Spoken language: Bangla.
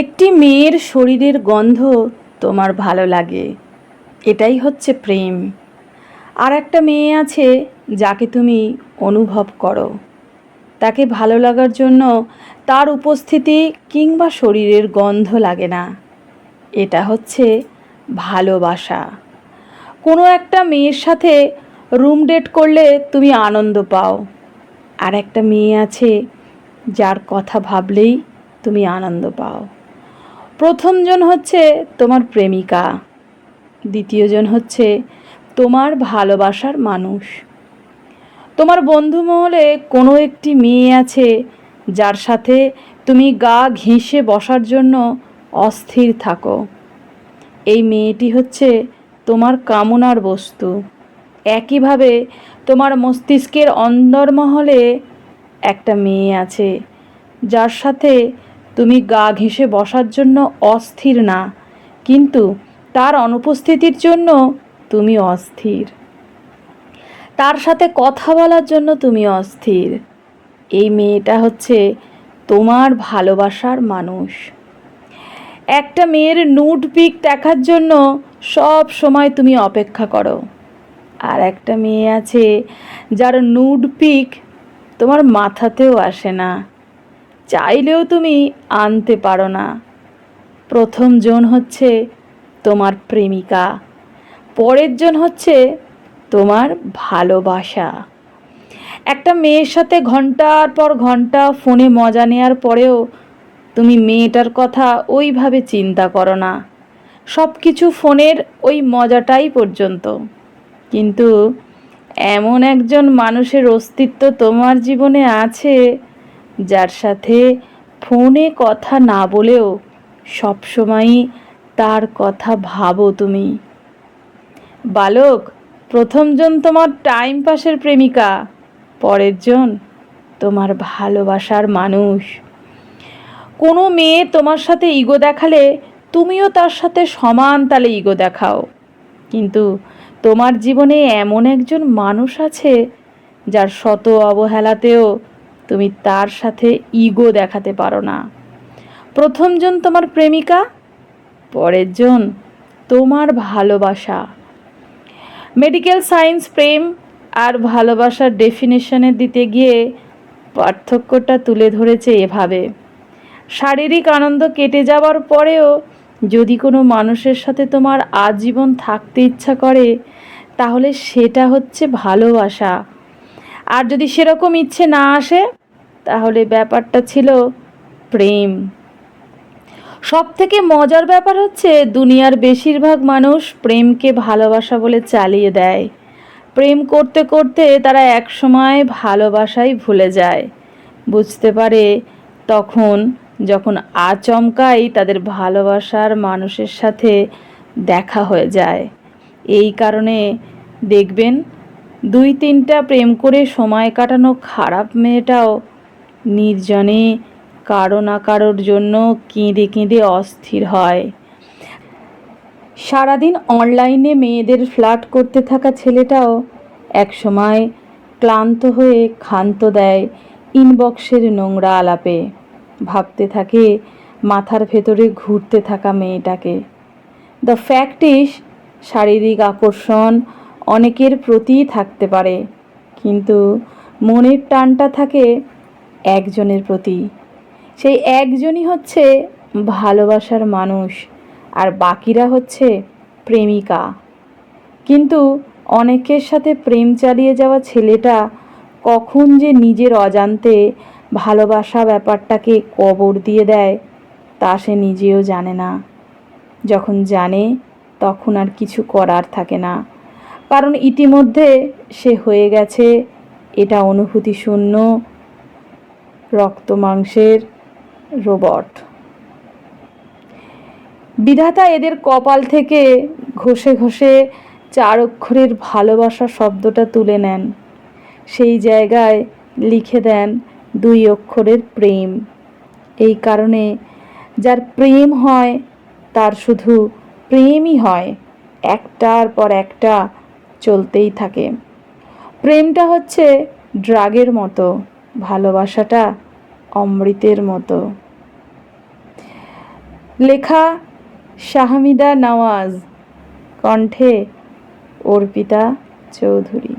একটি মেয়ের শরীরের গন্ধ তোমার ভালো লাগে। এটাই হচ্ছে প্রেম। আর একটা মেয়ে আছে যাকে তুমি অনুভব করো। তাকে ভালো লাগার জন্য তার উপস্থিতি কিংবা শরীরের গন্ধ লাগে না। এটা হচ্ছে ভালোবাসা। কোনো একটা মেয়ের সাথে রুম ডেট করলে তুমি আনন্দ পাও। আর একটা মেয়ে আছে যার কথা ভাবলেই তুমি আনন্দ পাও। প্রথমজন হচ্ছে তোমার প্রেমিকা। দ্বিতীয়জন হচ্ছে তোমার ভালোবাসার মানুষ। তোমার বন্ধু মহলে কোনো একটি মেয়ে আছে যার সাথে তুমি গা ঘেঁষে বসার জন্য অস্থির থাকো। এই মেয়েটি হচ্ছে তোমার কামনার বস্তু। একইভাবে তোমার মস্তিষ্কের অন্দরমহলে একটা মেয়ে আছে যার সাথে তুমি গা ঘেঁষে বসার জন্য অস্থির না। কিন্তু তার অনুপস্থিতির জন্য তুমি অস্থির। তার সাথে কথা বলার জন্য তুমি অস্থির। এই মেয়েটা হচ্ছে তোমার ভালোবাসার মানুষ। একটা মেয়ের নুড পিক দেখার জন্য সব সময় তুমি অপেক্ষা করো। আর একটা মেয়ে আছে যার নুড পিক তোমার মাথাতেও আসে না। চাইলেও তুমি আনতে পারো না। প্রথম জন হচ্ছে তোমার প্রেমিকা, পরের জন হচ্ছে তোমার ভালোবাসা। একটা মেয়ের সাথে ঘণ্টার পর ঘণ্টা ফোনে মজা নেওয়ার পরেও তুমি মেয়েটার কথা ওইভাবে চিন্তা করো না। সব কিছু ফোনের ওই মজাটাই পর্যন্ত। কিন্তু এমন একজন মানুষের অস্তিত্ব তোমার জীবনে আছে যার সাথে ফোনে কথা না বলেও সবসময়ই তার কথা ভাবো তুমি। বালক প্রথমজন তোমার টাইম পাসের প্রেমিকা, পরের জন তোমার ভালোবাসার মানুষ। কোনো মেয়ে তোমার সাথে ইগো দেখালে তুমিও তার সাথে সমান তালে ইগো দেখাও। কিন্তু তোমার জীবনে এমন একজন মানুষ আছে যার শত অবহেলাতেও তুমি তার সাথে ইগো দেখাতে পারো না। প্রথমজন তোমার প্রেমিকা, পরের জন তোমার ভালোবাসা। মেডিকেল সায়েন্স প্রেম আর ভালোবাসার ডেফিনেশনে দিতে গিয়ে পার্থক্যটা তুলে ধরেছে এভাবে। শারীরিক আনন্দ কেটে যাওয়ার পরেও যদি কোনো মানুষের সাথে তোমার আজীবন থাকতে ইচ্ছা করে, তাহলে সেটা হচ্ছে ভালোবাসা। আর যদি সেরকম ইচ্ছে না আসে, তাহলে ব্যাপারটা ছিল প্রেম। সব থেকে মজার ব্যাপার হচ্ছে, দুনিয়ার বেশিরভাগ মানুষ প্রেমকে ভালোবাসা বলে চালিয়ে দেয়। প্রেম করতে করতে তারা একসময় ভালোবাসাই ভুলে যায়। বুঝতে পারে, তখন যখন আচমকাই তাদের ভালোবাসার মানুষের সাথে দেখা হয়ে যায়। এই কারণে দেখবেন দুই তিনটা প্রেম করে সময় কাটানো খারাপ মেয়েটাও নির্জনে কারও না কারোর জন্য কেঁদে কেঁদে অস্থির হয়। সারাদিন অনলাইনে মেয়েদের ফ্লার্ট করতে থাকা ছেলেটাও একসময় ক্লান্ত হয়ে ক্ষান্ত দেয় ইনবক্সের নোংরা আলাপে। ভাবতে থাকে মাথার ভেতরে ঘুরতে থাকা মেয়েটাকে। দ্য ফ্যাক্ট ইস শারীরিক আকর্ষণ অনেকের প্রতিই থাকতে পারে, কিন্তু মনের টানটা থাকে একজনের প্রতি। সেই একজনই হচ্ছে ভালোবাসার মানুষ আর বাকিরা হচ্ছে প্রেমিকা। কিন্তু অনেকের সাথে প্রেম চালিয়ে যাওয়া ছেলেটা কখন যে নিজের অজান্তে ভালোবাসা ব্যাপারটাকে কবর দিয়ে দেয়, তা সে নিজেও জানে না। যখন জানে, তখন আর কিছু করার থাকে না। কারণ ইতিমধ্যে সে হয়ে গেছে। এটা অনুভূতি শূন্য। রক্ত মাংসের রোবট। বিধাতা এদের কপাল থেকে ঘষে ঘষে চার অক্ষরের ভালোবাসা শব্দটা তুলে নেন। সেই জায়গায় লিখে দেন দুই অক্ষরের প্রেম। এই কারণে যার প্রেম হয়, তার শুধু প্রেমই হয়। একটার পর একটা চলতেই থাকে। প্রেমটা হচ্ছে ড্রাগের মতো, ভালোবাসাটা অমৃতের মতো। লেখা শাহমিদা নওয়াজ, কণ্ঠে অর্পিতা চৌধুরী।